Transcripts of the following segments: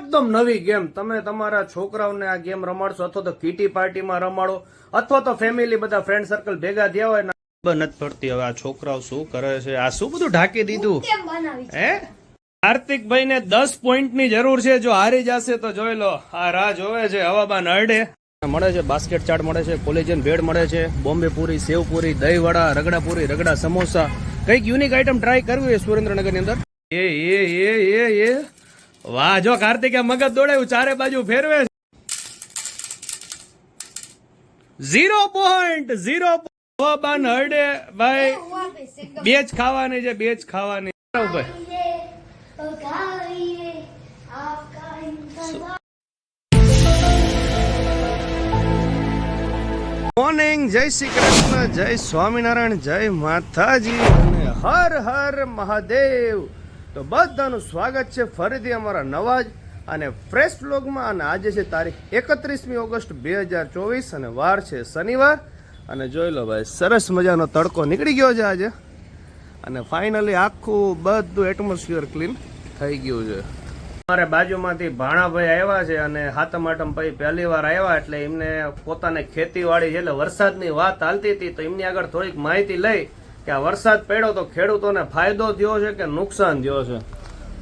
એકદમ નવી ગેમ. તમે તમારા છોકરાઓને આ ગેમ રમાડશો અથવા તો કીટી પાર્ટીમાં રમાડો અથવા તો ફેમિલી બધા ફ્રેન્ડ સર્કલ ભેગા થયા હોય ખબર નથી પડતી હવે આ છોકરાઓ શું કરે છે આ શું બધું ઢાંકી દીધું? હે કાર્તિક ભાઈ કાર્તિકભાઈ ને દસ પોઈન્ટની જરૂર છે જો હારી જશે તો જોઈ લો આ રાહ જોવે છે હવાબાન અડે મળે છે બાસ્કેટ ચાટ મળે છે કોલેજન ભેળ મળે છે બોમ્બે પૂરી સેવ પૂરી દહીં વડા રગડા પૂરી રગડા સમોસા. કંઈક યુનિક આઈટમ ટ્રાય કરવી હોય સુરેન્દ્રનગરની અંદર? એ એ એ એ એ. વાહ, જો કાર્તિકે મગજ દોડાયું, ચારે બાજુ ફેરવે ઝીરો પોઈન્ટ ઝીરો બન હરડે, ભાઈ. બે જ ખાવાની છે, બે જ ખાવાની. મોર્નિંગ જય શ્રી કૃષ્ણ, જય સ્વામિનારાયણ, જય માતાજી, અને હર હર મહાદેવ. તો બધાનું સ્વાગત છે ફરીથી અમારા નવા જ અને ફ્રેશ બ્લોગમાં અને આજે છે તારીખ એકત્રીસમી ઓગસ્ટ બે હજાર ચોવીસ અને વાર છે શનિવાર. અને જોઈ લો ભાઈ, સરસ મજાનો તડકો નીકળી ગયો છે આજે. અને ફાઇનલી આખું બધું એટમોસ્ફિયર ક્લીન થઈ ગયું છે. અમારે બાજુમાંથી ભાણાભાઈ આવ્યા છે અને હાતમ આટમ પછી પહેલી વાર આવ્યા એટલે એમને પોતાને ખેતીવાડી છે એટલે વરસાદની વાત હાલતી હતી તો એમની આગળ થોડીક માહિતી લઈ કે આ વરસાદ પડ્યો તો ખેડૂતોને ફાયદો થયો છે કે નુકસાન થયો છે?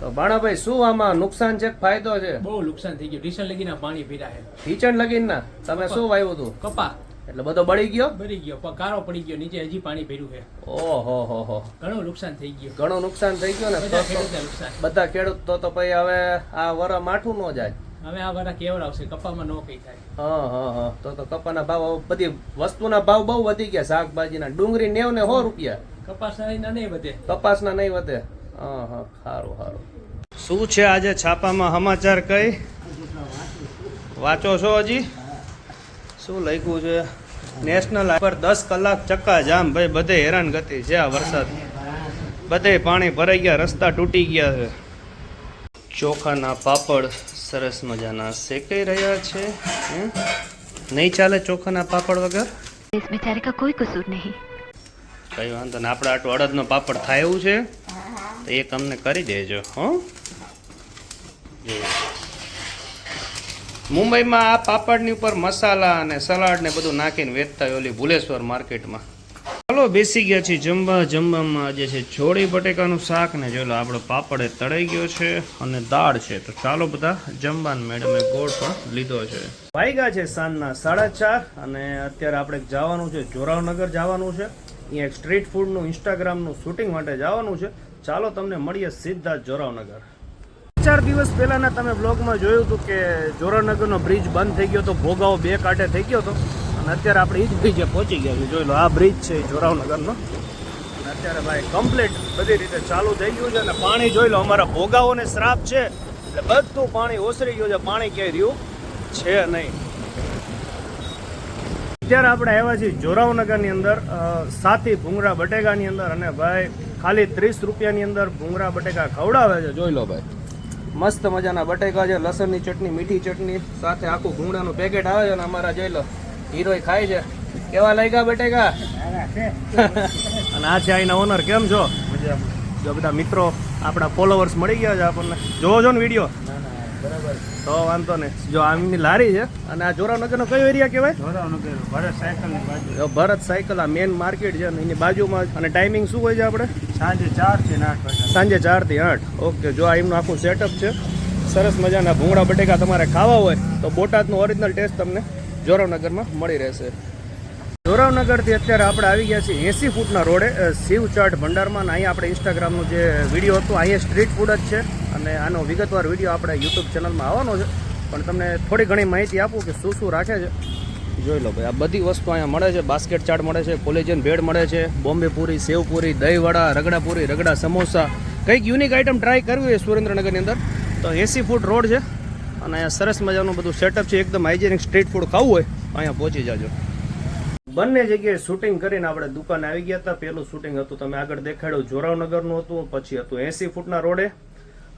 તો ભાણાભાઈ શું આમાં નુકસાન છે ફાયદો છે? બહુ નુકસાન થઈ ગયું. ટીચર લગીના પાણી પીડા છે. કિચન લગીનના? તમે શું વાવ્યું હતું? કપા. એટલે બધો બળી ગયો? બળી ગયો. કારો પડી ગયો. નીચે હજી પાણી ભર્યું છે. ઓહો હો હો. ઘણું નુકસાન થઈ ગયું. ઘણું નુકસાન થઈ ગયું ને? બધા ખેડૂત તો તો પછી હવે આ વર માઠું ન જાય. હવે આ વાળા કેવડ આવશે કપામાં નો કઈ થાય. હા હા હા. તો તો કપાના ભાવ બધી વસ્તુના ભાવ બહુ વધી ગયા. શાકભાજીના ડુંગળી નેવ ને સો રૂપિયા. કપાસના નહીં વધે. કપાસના નહીં વધે. હા હા. સારું સારું શું છે આજે છાપામાં સમાચાર કઈ? વાંચો છો હજી? શું લખ્યું છે? નેશનલ પર દસ કલાક ચક્કા જામ. ભાઈ બધે હેરાન ગતિ છે આ વરસાદ. બધે પાણી ભરાઈ ગયા રસ્તા તૂટી ગયા છે. ચોખાના પાપડ સરસ મજાના શેકાઈ રહ્યા છે હમ? નહીં ચાલે ચોખાના પાપડ વગર इस बेचारे का कोई कसूर नहीं કઈ વાંધો ને આપણે આટલું અડદનો પાપડ થાય એવું છે તો એક અમને કરી દેજો હો જો. મુંબઈમાં આ પાપડની ઉપર મસાલા અને સલાડ ને બધું નાખીને વેચતા હોય ઓલી ભુલેશ્વર માર્કેટમાં ચાલો બેસી ગયા છીએ જમવા. જમવામાં આજે છે જોડી બટેકાનું શાક ને જોઈ લો, આપણો પાપડ તળાઈ ગયો છે અને દાળ છે. તો ચાલો બધા જમવાનું મેડમે ગોળ પણ લીધો છે. વાઈગા છે સાંજના સાડા ચાર અને અત્યારે આપણે જવાનું છે જોરાવનગર જવાનું છે. અહીંયા એક સ્ટ્રીટ ફૂડનું, ઇન્સ્ટાગ્રામનું શૂટિંગ માટે જવાનું છે. ચાલો તમને મળીએ સીધા જોરાવનગર. ચાર દિવસ પહેલાના તમે બ્લોગમાં જોયું હતું કે જોરાનગરનો બ્રિજ બંધ થઈ ગયો તો ભોગાવો બે કાંઠે થઈ ગયો હતો. અને અત્યારે આપણે એ જ બ્રિજે પહોંચી ગયા છે જોઈ લો, આ બ્રિજ છે જોરાવનગરનો. અને અત્યારે ભાઈ કમ્પ્લીટ બધી રીતે ચાલુ થઈ ગયું છે અને પાણી જોઈ લો, અમારા ભોગાઓને શ્રાપ છે. એટલે બધું પાણી ઓસરી ગયું છે, પાણી ક્યાંય રહ્યું છે નહીં. અત્યારે આપણે આવ્યા છીએ જોરાવનગરની અંદર સાથી ભૂંગળા બટેકાની અંદર અને ભાઈ ખાલી ત્રીસ રૂપિયાની અંદર ભૂંગળા બટેકા ખવડાવે છે. જોઈ લો ભાઈ. મસ્ત મજાના બટેકા છે, લસણની ચટણી, મીઠી ચટણી, સાથે આખું ભૂંગળાનું પેકેટ આવે છે અને અમારા જોઈ લો હીરોય ખાય છે. કેવા લાગ્યા બટેકા? અને આ છે અહીંના ઓનર કેમ છો? જો બધા મિત્રો આપણા ફોલોવર્સ મળી ગયા છે આપણને. જોવો છો ને વીડિયો તો વાંધો નહીં. જો આમની લારી છે અને આ જોરાવનગરનો કયો એરિયા કહેવાય? ભરત સાયકલ આ મેન માર્કેટ છે અને એની બાજુમાં અને ટાઈમિંગ શું હોય છે આપણે? સાંજે ચારથી આઠ વાગ્યા. સાંજે ચારથી આઠ. ઓકે જો આ એમનું આખું સેટઅપ છે. સરસ મજાના ભૂંગળા બટેકા તમારે ખાવા હોય તો બોટાદનું ઓરિજિનલ ટેસ્ટ તમને જોરાવનગરમાં મળી રહેશે. જોરાવનગરથી અત્યારે આપણે આવી ગયા છીએ એસી ફૂટના રોડે. શિવચાટ શિવ ચાટ ભંડારમાં અને અહીંયા આપણે ઇન્સ્ટાગ્રામનું જે વીડિયો હતો, અહીંયા સ્ટ્રીટ ફૂડ જ છે. અને આનો વિગતવાર વીડિયો આપણે યુટ્યુબ ચેનલમાં આવવાનો છે. પણ તમને થોડી ઘણી માહિતી આપું કે શું શું રાખે છે. જોઈ લો ભાઈ, આ બધી વસ્તુ અહીંયા મળે છે. બાસ્કેટ ચાટ મળે છે, કોલેજન ભેળ મળે છે, બોમ્બે પૂરી, સેવ દહીંવડા દહીં વડા રગડા સમોસા. કંઈક યુનિક આઈટમ ટ્રાય કરવી હોય સુરેન્દ્રનગરની અંદર. તો એસી ફૂટ રોડ છે. અને અહીંયા સરસ મજાનું બધું સેટઅપ છે, એકદમ હાઇજેનિક સ્ટ્રીટ ફૂડ ખાવું હોય, અહીંયા પહોંચી જાજો. બંને જગ્યાએ શૂટિંગ કરીને આપણે દુકાને આવી ગયા હતા. પહેલું શૂટિંગ હતું, તમે આગળ દેખાડ્યું, જોરાવનગરનું હતું, પછી હતું એસી ફૂટના રોડે.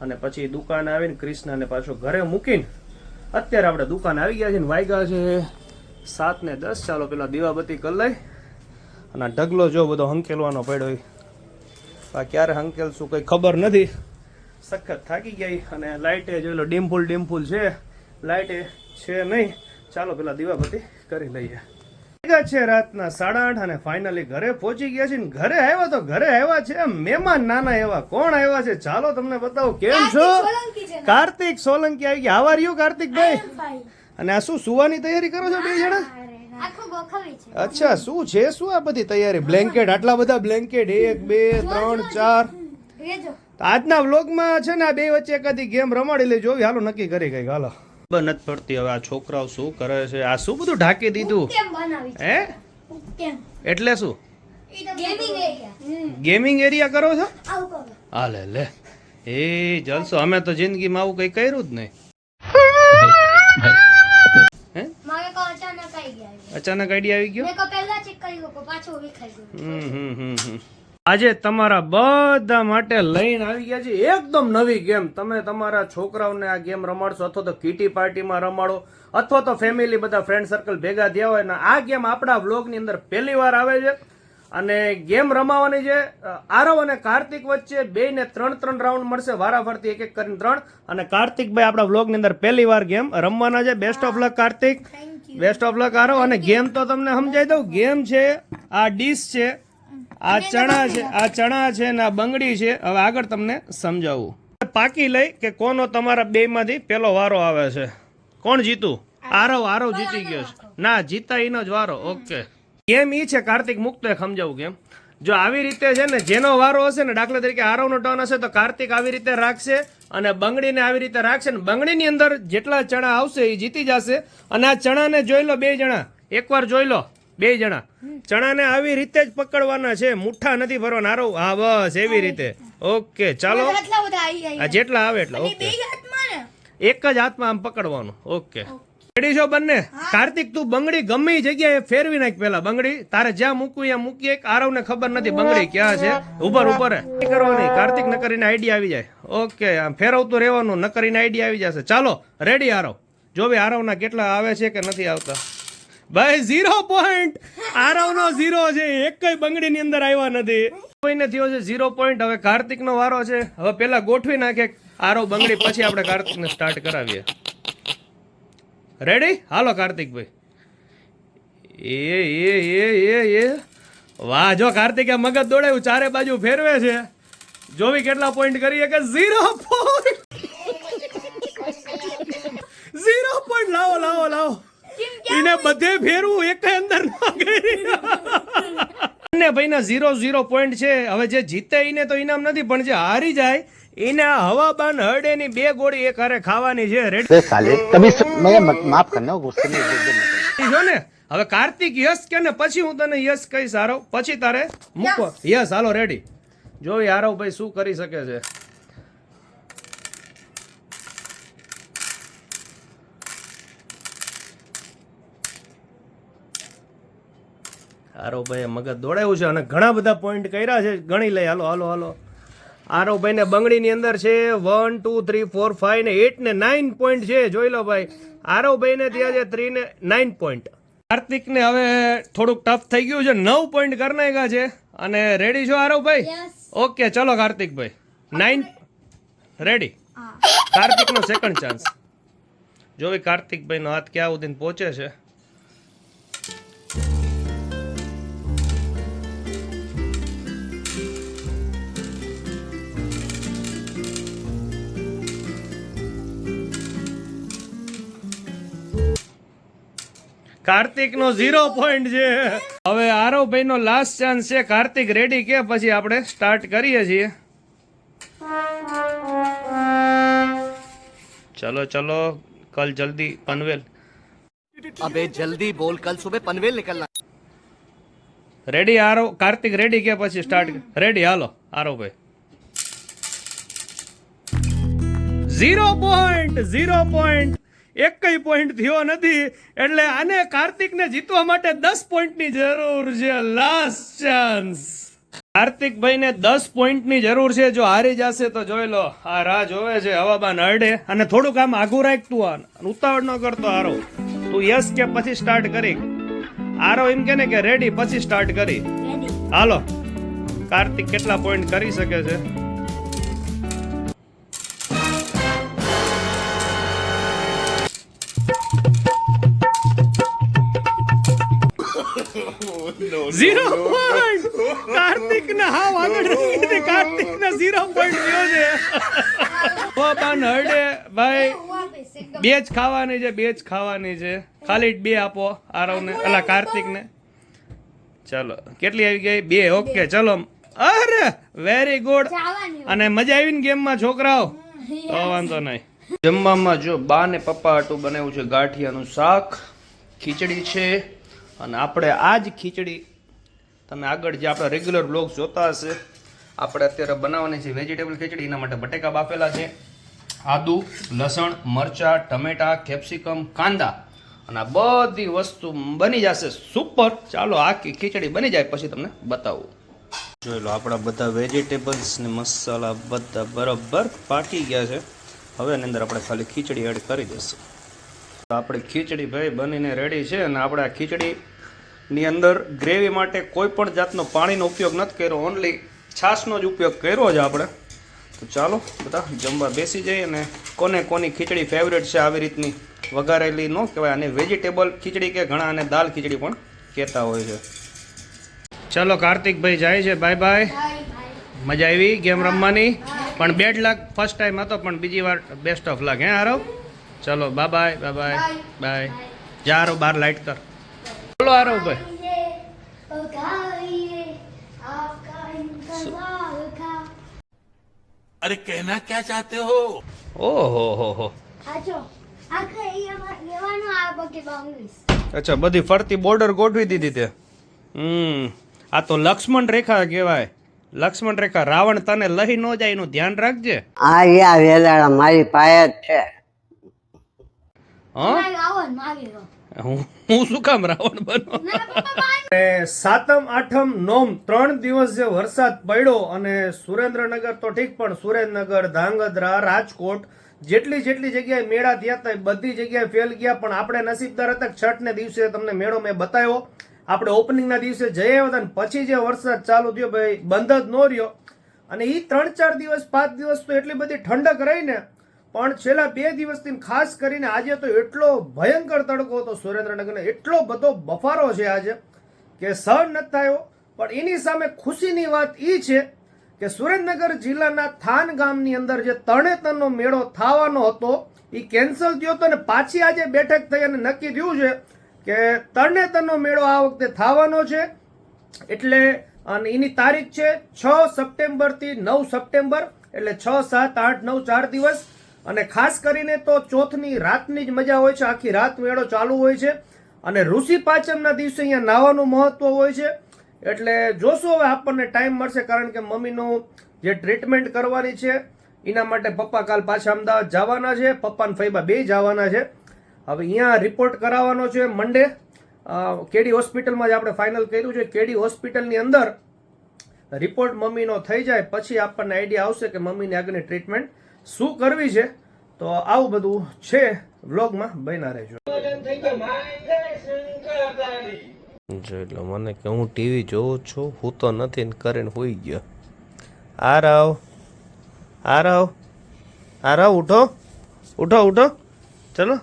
અને પછી દુકાને આવીને ક્રિષ્નાને પાછો ઘરે મૂકીને અત્યારે આપણે દુકાને આવી ગયા છે વાગ્યા છે સાત ને દસ. ચાલો પેલા દીવાબત્તી કરી લઈ. અને ઢગલો જો બધો હંકેલવાનો પડ્યો આ ક્યારે હંકેલશું કંઈ ખબર નથી. સખત થાકી ગઈ અને લાઇટે જોઈ લો ડિમ્પુલ ડીમફુલ છે. લાઇટે છે નહીં. ચાલો પેલા દીવાબત્તી કરી લઈએ. છે રાતના સાડા આઠ અને ફાઇનલી ઘરે પહોંચી ગયા છે ને ઘરે આવ્યા તો ઘરે આવ્યા છે મહેમાન નાના એવા કોણ આવ્યા છે? ચાલો તમને બતાવો કેમ છો? કાર્તિક સોલંકી આવી ગયા. આવા રહ્યું કાર્તિકભાઈ ભાઈ? અને આ શું સુવાની તૈયારી કરો છો બે જણા? અચ્છા શું છે શું આ બધી તૈયારી? બ્લેન્કેટ આટલા બધા બ્લેન્કેટ એક બે ત્રણ ચાર. તો આજના વ્લોગમાં છે ને આ બે વચ્ચે એકાદી ગેમ રમાડી લઈ જોવી હાલો નક્કી કરી ગઈ હાલો. ખબર નથી પડતી હવે આ છોકરાઓ શું કરે છે? આ શું બધું ઢાંકી દીધું? કેમ બનાવી છે. હે? એટલે શું? ગેમિંગ એરિયા કરો છો? હાલે લે એ જલસો અમે તો જિંદગીમાં આવું કઈ કર્યું જ નહીં. હે? અચાનક આવી ગયા અચાનક આઈડિયા આવી ગયો? પહેલા ચેક કરી લો પાછો વિખાઈ ગયો. હમ હમ હમ હમ. આજે તમારા બધા માટે લઈને આવી ગયા છે એકદમ નવી ગેમ. તમે તમારા છોકરાઓને આ ગેમ રમાડશો અથવા તો કીટી પાર્ટીમાં રમાડો અથવા તો ફેમિલી બધા ફ્રેન્ડ સર્કલ ભેગા થયા હોય ને આ ગેમ આપણા વ્લોગની અંદર પહેલી વાર આવે છે. અને ગેમ રમાવાની છે આરવ અને કાર્તિક વચ્ચે બે ને ત્રણ ત્રણ રાઉન્ડ મળશે. વારાફરતી એક એક કરીને ત્રણ. અને કાર્તિકભાઈ આપણા વ્લોગની અંદર પહેલી વાર ગેમ રમવાના છે. Best of luck Kartik. Best of luck Aarav. અને ગેમ તો તમને સમજાઈ દઉં. ગેમ છે આ ડીશ છે. આ ચણા છે આ ચણા છે ને આ બંગડી છે. હવે આગળ તમને સમજાવું. પાકી લઈ કે કોનો તમારા બે માંથી પેલો વારો આવે છે? કોણ જીતું? આરવ આરવ જીતી ગયો છે. ના જીતા એનો જ વારો. ઓકે. ગેમ ઈ છે? કાર્તિક મુક્ત સમજાવું કેમ? જો આવી રીતે છે ને જેનો વારો હશે ને દાખલા તરીકે આરવનો ટર્ન હશે તો કાર્તિક આવી રીતે રાખશે અને બંગડીને આવી રીતે રાખશે ને બંગડીની અંદર જેટલા ચણા આવશે એ જીતી જશે. અને આ ચણાને જોઈ લો બે જણા. એકવાર જોઈ લો. બે જણા. ચણાને આવી રીતે જ પકડવાના છે. મુઠ્ઠા નથી ભરવાના. આરો હા બસ એવી રીતે. ઓકે ચાલો. આ જેટલા આવે એટલા ઓકે. ને? એક જ હાથમાં આમ પકડવાનું. ઓકે. રેડી છો બંને? કાર્તિક તું બંગડી ગમે જગ્યાએ ફેરવી નાખ પેલા બંગડી તારે જ્યાં મૂકવું ત્યાં મૂકી એક આરવને ખબર નથી બંગડી ક્યાં છે. ઉપર ઉપર કરવાની કાર્તિક ન કરીને આઈડિયા આવી જાય. ઓકે આમ ફેરવતું રહેવાનું. ન કરીને આઈડિયા આવી જશે. ચાલો રેડી આરવ. જો ભાઈ આરવના કેટલા આવે છે કે નથી આવતા? ભાઈ ઝીરો પોઈન્ટ આરવનો ઝીરો છે. એક કઈ બંગડીની અંદર આવ્યા નથી. કોઈને થયો છે ઝીરો પોઈન્ટ હવે કાર્તિકનો વારો છે. હવે પેલા ગોઠવી નાખે. આરવ બંગડી પછી આપણે કાર્તિકને સ્ટાર્ટ કરાવીએ. રેડી હાલો કાર્તિકભાઈ એ એ એ એ એ. વાહ, જો કાર્તિકે મગજ દોડાયું ચારે બાજુ ફેરવે છે. જોવી કેટલા પોઈન્ટ કરીએ કે ઝીરો પોઈન્ટ ઝીરો પોઈન્ટ લાવો લાવો લાવો. એને બધે ફેરવું એક અંદર ના ભાઈ ના ઝીરો ઝીરો પોઈન્ટ છે. હવે જે જીતે એને તો ઇનામ નથી પણ જે હારી જાય એને હવાબાન હરડે ની બે ગોળી એક હારે ખાવાની છે. રેડી માફ કરના જો ને હવે કાર્તિક યશ કે ને પછી હું તને યશ કહી સારો પછી તારે મૂકો યસ હાલો રેડી જો યારો ભાઈ શું કરી શકે છે? આરવ ભાઈ મગજ દોડાયું છે અને ઘણા બધા પોઈન્ટ કર્યા છે. ગણી લઈ હાલો હાલો હાલો. આરોભાઈને બંગડીની અંદર છે. One two three four five ને એટ ને નાઇન પોઈન્ટ છે. જોઈ લો ભાઈ. આરોભાઈને ત્યાં છે થ્રી ને નાઇન પોઈન્ટ કાર્તિક ને હવે થોડુંક ટફ થઈ ગયું છે. નવ પોઈન્ટ કરી નાખ્યા છે. અને રેડી છો આરોભાઈ ઓકે ચલો કાર્તિક ભાઈ. નાઇન રેડી કાર્તિક નો સેકન્ડ ચાન્સ જો કાર્તિકભાઈનો કાર્તિક ભાઈ નો હાથ ક્યાં સુધી પહોંચે છે? કાર્તિક નો ઝીરો પોઈન્ટ છે. હવે આરવભાઈ નો લાસ્ટ ચાન્સ છે. કાર્તિક રેડી કે પછી આપણે સ્ટાર્ટ કરીએ છીએ. ચલો ચલો કલ જલ્દી પનવેલ. અબે જલ્દી બોલ કલ સુબહ પનવેલ નીકળના. રેડી આરો કાર્તિક રેડી કે પછી સ્ટાર્ટ રેડી હાલો આરવભાઈ ઝીરો પોઈન્ટ ઝીરો પોઈન્ટ એક પોઈન્ટ થયો નથી. એટલે આને કાર્તિકને જીતવા માટે દસ પોઈન્ટની જરૂર છે. લાસ્ટ ચાન્સ કાર્તિકભાઈને દસ પોઈન્ટની જરૂર છે. જો હારી જશે તો જોઈ લો આ રાહ જોવે છે હવામાન અડે અને થોડુંક આમ આઘું રાખ તું આ ઉતાવળ ન કરતો આરો તું યસ કે પછી સ્ટાર્ટ કરી. આરો એમ કે ને કે રેડી પછી સ્ટાર્ટ કરી. હાલો. કાર્તિક કેટલા પોઈન્ટ કરી શકે છે? ઝીરો પોઈન્ટ કાર્તિક ના હા વાદળ કાર્તિક ના ઝીરો પોઈન્ટ થયો છે. પપ્પાને હરડે ભાઈ બે જ ખાવાની છે બે જ ખાવાની છે. ખાલી બે આપો આરવને અલા કાર્તિકને. ચાલો કેટલી આવી ગઈ? બે ઓકે ચલો. અરે વેરી ગુડ અને મજા આવી ને ગેમમાં છોકરાઓ? તો વાંધો નહીં. જમવામાં જો બા ને પપ્પા હાટું બનાવ્યું છે ગાંઠિયાનું શાક ખીચડી છે. અને આપણે આ જ ખીચડી તમે આગળ જે આપણા રેગ્યુલર બ્લોગ જોતા હશે, આપણે અત્યારે બનાવવાની છે વેજીટેબલ ખીચડી, એના માટે બટેકા બાફેલા છે, આદુ, લસણ, મરચાં, ટમેટા કેપ્સિકમ કાંદા. અને આ બધી વસ્તુ બની જશે સુપર ચાલો આખી ખીચડી બની જાય, પછી તમને બતાવું. જોઈ લો, આપણા બધા વેજીટેબલ્સ ને મસાલા બધા બરાબર પાકી ગયા છે. હવે એની અંદર આપણે ખાલી ખીચડી એડ કરી દઈશું. આપણી ખીચડી ભાઈ બનીને રેડી છે અને આપણે આ ખીચડીની અંદર ગ્રેવી માટે કોઈ પણ જાતનો પાણીનો ઉપયોગ નથી કર્યો. ઓનલી છાશનો જ ઉપયોગ કર્યો છે આપણે. તો ચાલો બધા જમવા બેસી જઈએ અને કોને કોની ખીચડી ફેવરેટ છે આવી રીતની વઘારેલી ન કહેવાય. અને વેજીટેબલ ખીચડી કે ઘણા અને દાલ ખીચડી પણ કહેતા હોય છે. ચાલો કાર્તિકભાઈ જાય છે. બાય બાય મજા આવી ગેમ રમવાની. પણ બેડ લાખ ફર્સ્ટ ટાઈમ હતો, પણ બીજી વાર બેસ્ટ ઓફ લાગ હે આરવ ચલો બાય બાય બાય બાય જા બાર લાઇટ કર. બોલો આરવ ભાઈ. અરે કહેના ક્યાં ચાહતે હો? ઓહો હો હો. અચ્છા બધી ફરતી બોર્ડર ગોઠવી દીધી તે. હમ. આ તો લક્ષ્મણ રેખા કહેવાય. લક્ષ્મણ રેખા રાવણ તને લહી ન જાય એનું ધ્યાન રાખજે. આ રહ્યા વેલાળા મારી પાયા જ છે. હા? હું હું શું કામ રાવણ બનો? ના સાતમ, આઠમ, નોમ ત્રણ દિવસ જે વરસાદ પડ્યો અને સુરેન્દ્રનગર તો ઠીક, પણ સુરેન્દ્રનગર, ધાંગધ્રા, રાજકોટ જેટલી જેટલી જગ્યાએ મેળા થયા હતા બધી જગ્યાએ ફેલ ગયા, પણ આપણે નસીબદાર હતા છઠ છઠને દિવસે તમને મેળો મેં બતાવ્યો. આપણે ઓપનિંગના દિવસે જઈ આવ્યા હતા ને પછી જે વરસાદ ચાલુ થયો, ભાઈ, બંધ જ ન રહ્યો. અને એ ત્રણ ચાર દિવસ, પાંચ દિવસ તો એટલી બધી ઠંડક રહી ને પણ છેલ્લા બે દિવસથી ખાસ કરીને આજે તો એટલો ભયંકર તડકો હતો સુરેન્દ્રનગરને, એટલો બધો બફારો છે આજે કે સહન નથી થયો. પણ એની સામે ખુશીની વાત એ છે કે સુરેન્દ્રનગર જિલ્લાના થાન ગામની અંદર જે તરણેતરનો મેળો થવાનો હતો એ કેન્સલ થયો હતો અને પાછી આજે બેઠક થઈ અને નક્કી થયું છે કે તરણેતરનો મેળો આ વખતે થવાનો છે. એટલે અને એની તારીખ છે છ સપ્ટેમ્બરથી નવ સપ્ટેમ્બર, એટલે છ, સાત, આઠ, નવ, ચાર દિવસ અને ખાસ કરીને તો ચોથની રાતની જ મજા હોય છે. આખી રાત મેળો ચાલુ હોય છે. અને ઋષિ પાંચમના દિવસે અહીંયા નાવાનું મહત્વ હોય છે. એટલે જોશું હવે આપણને ટાઈમ મળશે, કારણ કે મમ્મીનું જે ટ્રીટમેન્ટ કરવાની છે, એના માટે પપ્પા કાલ પાછા અમદાવાદ જવાના છે. પપ્પા અને ફઈબા બે જવાના છે. હવે અહીંયા રિપોર્ટ કરાવવાનો છે મંડે કેડી હોસ્પિટલમાં જ આપણે ફાઇનલ કર્યું છે. કેડી હોસ્પિટલની અંદર રિપોર્ટ મમ્મીનો થઈ જાય, પછી આપણને આઈડિયા આવશે કે મમ્મીની આગળની ટ્રીટમેન્ટ શું કરવી છે? તો આવું બધું છે વ્લોગમાં. બન્યા રહેજો. જોઈ લો મને કે હું ટીવી જોઉં છું હું તો નથી ને કરીને હોઈ ગયો. આરવ આ આરવ ઉઠો ઉઠો ઉઠો. ચલો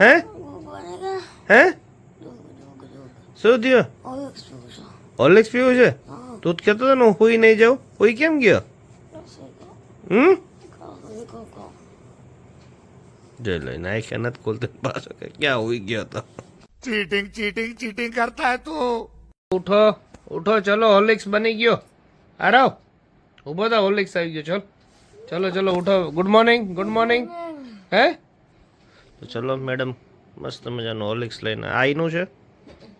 હે? હે? શું થયું? હોર્લિક્સ પીવું છે? તું જ કહેતો હતો ને હું હુઈ નહીં જાઉં. હોઈ કેમ ગયો? હમ? જોઈ લો ના એક નથી ખોલતે પાછો કે ક્યાં હોઈ ગયો તો? ચીટિંગ ચીટિંગ ચીટિંગ કરતા હે તું. ઉઠો ઉઠો ચલો હોલિક્સ બની ગયો. આરવ ઊભો થા હોલિક્સ આવી ગયો ચલ. ચલો ચલો ઉઠો. ગુડ મોર્નિંગ ગુડ મોર્નિંગ હે? તો ચલો મેડમ મસ્ત મજાનું હોલિક્સ લઈને આઈનું છે.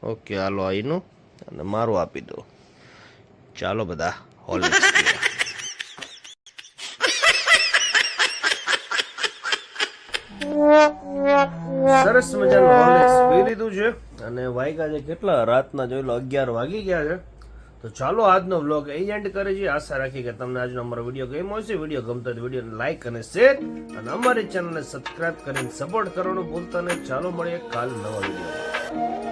ઓકે હાલો આઈનું. અને મારું આપી દો. ચાલો બધા હોલિક્સ સરસ મજાનું હોર્લિક્સ પી લીધું છે. અને વાગ્યા છે કેટલા રાતના જોઈ લો અગિયાર વાગી ગયા છે. તો ચાલો આજનો વ્લોગ અહીં એન્ડ કરે છે આશા રાખી કે તમને આજનો અમારો વીડિયો ગમ્યો હશે. વીડિયો ગમતો હોય વિડીયોને લાઈક અને શેર અને અમારી ચેનલને સબસ્ક્રાઇબ કરીને સપોર્ટ કરવાનું ભૂલતા નહીં. ચાલો મળીએ કાલ નવા વીડિયો